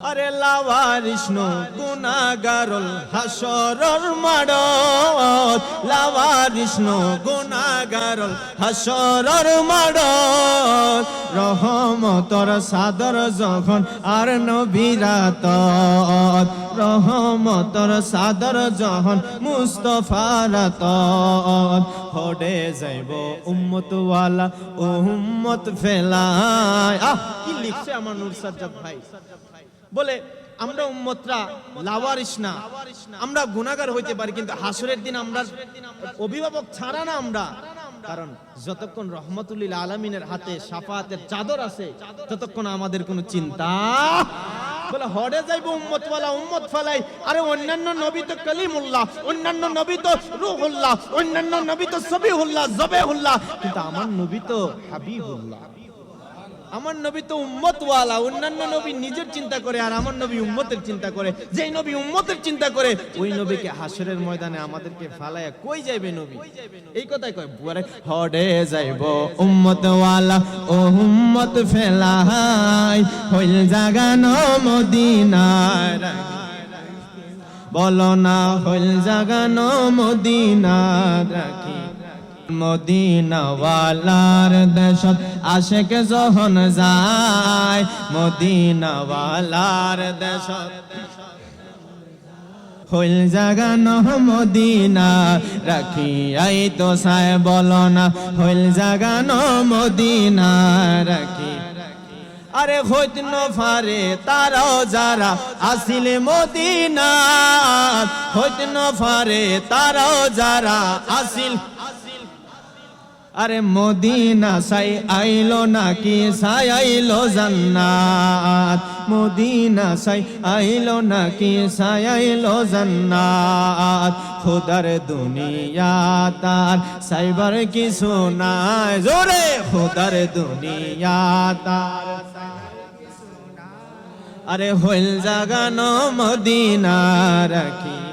আরে লাভারিষ্ণু গুণাগারল হাসরর মাড লাভারিষ্ণু গুণাগারল হাসরর মাড রহমতর সাদর যখন আর নবীরাত রহমতর সাদর যখন মুস্তফারাত হডে যাইব উম্মতওয়ালা, উম্মত ফেলায়। আহ, কি লিখছে আমার নূর ভাই? বলে, আমরা উম্মতরা লাওয়ারিস না। আমরা গুনাহগার হইতে পারি, কিন্তু হাসরের দিন আমরা অভিভাবক ছাড়া না আমরা। কারণ যতক্ষণ রহমতুল্লিল আলমিনের হাতে সাফাতের চাদর আছে, ততক্ষণ আমাদের কোনো চিন্তা বলে, হরে যাইব উম্মত ওয়ালা উম্মত ফালাই আরে অন্যান্য নবী তো কলিমুল্লাহ, অন্যান্য নবী তো রুহুল্লাহ, অন্যান্য নবী তো সবিহুল্লাহ, জবেহুল্লাহ। কিন্তু আমার নবী তো হাবিবুল্লাহ। আমার নবী তো উম্মতওয়ালা, অন্যান্য নবী নিজের চিন্তা করে আর আমার নবী উম্মতের চিন্তা করে। যেই নবী উম্মতের চিন্তা করে, ওই নবীকে হাসরের ময়দানে আমাদেরকে ফালায়া কই যাইবে নবী? এই কথাই কয়, বুয়ারে, হডে যাইব উম্মতওয়ালা, ও উম্মত ফেলাই, হইল জাগানো মদিনার বলো না, হইল জাগানো মদিনা রাখি মদিনাওয়ালার দেশত আশেক যখন যায়। মদিনাওয়ালার দেশত হইল জাগানো মদিনা রাখি আই তো সায় বলো না। হইল জাগানো মদিনা, রাখি। আরে হইত নফারে তারাও যারা আসিলে মদিনা হইত নফারে তারাও যারা আসিল আরে মদিনা সাই আইলো নাকি সাই আইলো জান্নাত? মদিনা সাই আইলো নাকি সাই আইলো জান্নাত? খোদার দুনিয়া তার সাইবার কিছু নাই। জোরে! খোদার দুনিয়া তার আরে হইল জাগানো মদিনা রাখি